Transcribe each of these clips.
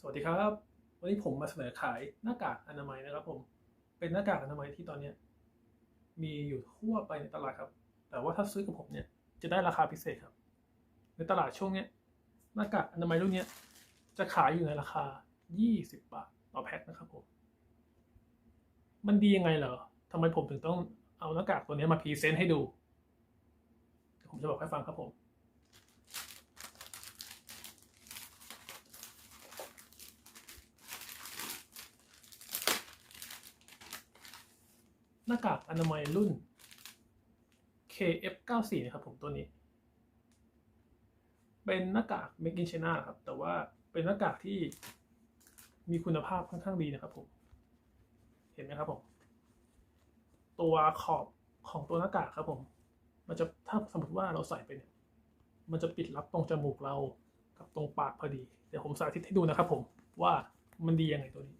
สวัสดีครับ วันนี้ผมมาเสนอขายหน้ากากอนามัยนะครับ ผม เป็นหน้ากากอนามัยที่ตอนเนี้ยมีอยู่ทั่วไปในตลาดครับ แต่ว่าถ้าซื้อกับผมเนี่ยจะได้ราคาพิเศษครับ ในตลาดช่วงเนี้ยหน้ากากอนามัยรุ่นเนี้ยจะขายอยู่ในราคา 20 บาทต่อแพ็คนะครับผม มันดียังไงเหรอทำไมผมถึงต้องเอาหน้ากากตัวนี้มาพรีเซนต์ให้ดู ผมจะบอกให้ฟังครับผม หน้ากากอนามัยรุ่น KF94 นะครับผมตัวนี้ เป็นหน้ากาก Make in China ครับ แต่ว่าเป็นหน้ากากที่มีคุณภาพค่อนข้างดีนะครับผม เห็นไหมครับผม ตัวขอบของตัวหน้ากากครับผม มันจะถ้าสมมติว่าเราใส่ไปเนี่ย มันจะปิดรับตรงจมูกเรากับตรงปากพอดี เดี๋ยวผมสาธิตให้ดูนะครับผมว่ามันดียังไงตัวนี้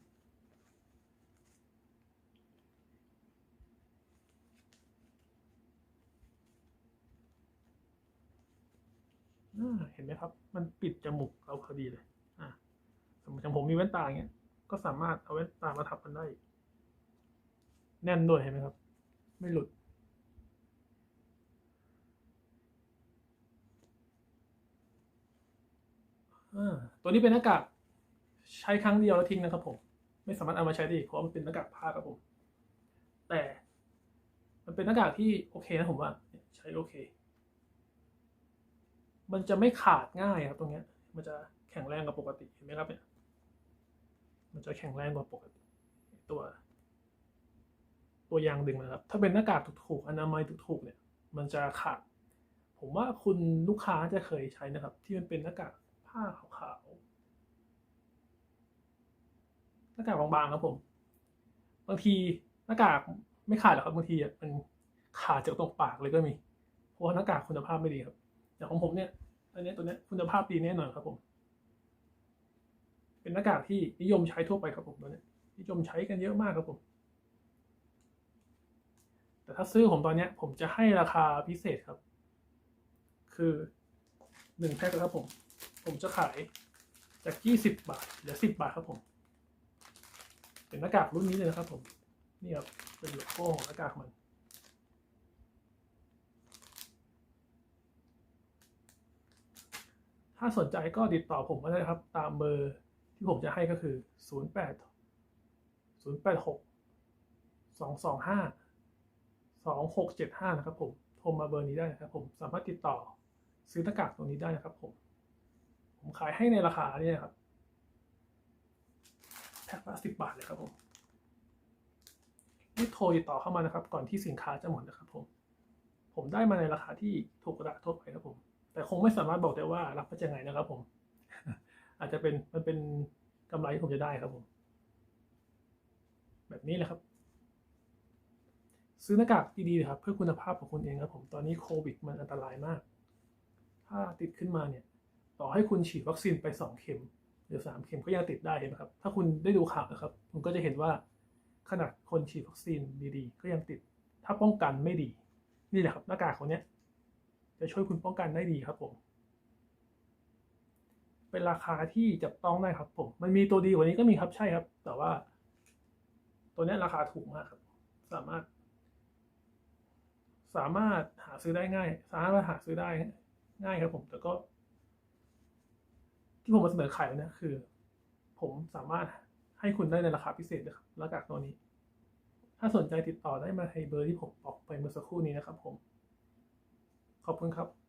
เห็นไหมครับ มันปิดจมูกเราพอดีเลยอ่าสมมติอย่างผมมีแว่นตาอย่างเงี้ย ก็สามารถเอาแว่นตามาทับมันได้ แน่นด้วยเห็นไหมครับ ไม่หลุดอ่าตัวนี้เป็นหน้ากากใช้ครั้งเดียวแล้วทิ้งนะครับผม ไม่สามารถเอามาใช้ได้อีกเพราะมันเป็นหน้ากากผ้าครับผม แต่ มันเป็นหน้ากากที่โอเคนะผมว่า ใช้โอเค มันจะไม่ขาดง่ายครับตรงเนี้ย มันจะแข็งแรงกว่าปกติเห็นไหมครับเนี่ย มันจะแข็งแรงกว่าปกติ ตัว ตัวยางดึงนะครับ ถ้าเป็นหน้ากากถูกๆอนามัยถูกๆเนี่ย มันจะขาด ผมว่าคุณลูกค้าจะเคยใช้นะครับ ที่มันเป็นหน้ากากผ้าขาวๆหน้ากากบางๆครับผม บางทีหน้ากากไม่ขาดหรอกครับบางทีอะมันขาดจากตรงปากเลยก็มี เพราะหน้ากากคุณภาพไม่ดีครับ แต่ของผมเนี่ยอันนี้ตัวนี้คุณภาพดีแน่นอนครับผม เป็นหน้ากากที่นิยมใช้ทั่วไปครับผมตัวนี้นิยมใช้กันเยอะมากครับผม แต่ถ้าซื้อผมตอนเนี้ยผมจะให้ราคาพิเศษครับ คือหนึ่งแพ็คครับผม ผมจะขายจากยี่สิบบาทเหลือสิบบาทครับผม เป็นหน้ากากรุ่นนี้เลยนะครับผม นี่ครับเป็นโลโก้ของหน้ากากมัน ถ้าสนใจก็ติดต่อผมมาได้ครับ ตามเบอร์ที่ผมจะให้ก็คือ 0 8 0 8 6 2 2 5 2 6 7 5 นะครับผมโทรมาเบอร์นี้ได้นะครับผมสามารถติดต่อซื้อหน้ากากตรงนี้ได้นะครับผมผมขายให้ในราคาเนี่ยครับแพ็คละสิบบาทเลยครับผมรีบโทรติดต่อเข้ามานะครับ ก่อนที่สินค้าจะหมดนะครับผม ผมได้มาในราคาที่ถูกกระดาษทั่วไปครับผม แต่คงไม่สามารถบอกได้ว่ารับมาจากไหนนะครับ ผม อาจจะเป็นมันเป็นกำไรที่ผมจะได้ครับผม แบบนี้แหละครับ ซื้อหน้ากากดีๆครับ เพื่อคุณภาพของคุณเองครับ ผมตอนนี้โควิดมันอันตรายมาก ถ้าติดขึ้นมาเนี่ย ต่อให้คุณฉีดวัคซีนไปสองเข็ม หรือสามเข็มก็ยังติดได้เห็นไหมครับ ถ้าคุณได้ดูข่าวนะครับคุณก็จะเห็นว่าขนาดคนฉีดวัคซีนดีๆ ก็ยังติด ถ้าป้องกันไม่ดี นี่แหละครับหน้ากากคนเนี้ย จะช่วยคุณป้องกันได้ดีครับผม เป็นราคาที่จับต้องได้ครับผม มันมีตัวดีกว่านี้ก็มีครับใช่ครับ แต่ว่า ตัวนี้ราคาถูกมากครับ สามารถ สามารถหาซื้อได้ง่าย สามารถหาซื้อได้ง่ายครับ ผมแต่ก็ ที่ผมมาเสนอขายวันนี้คือ ผมสามารถให้คุณได้ในราคาพิเศษนะครับหน้ากากตัวนี้ ถ้าสนใจติดต่อได้มาในเบอร์ที่ผมบอกไปเมื่อสักครู่นี้นะครับผม ขอบคุณครับ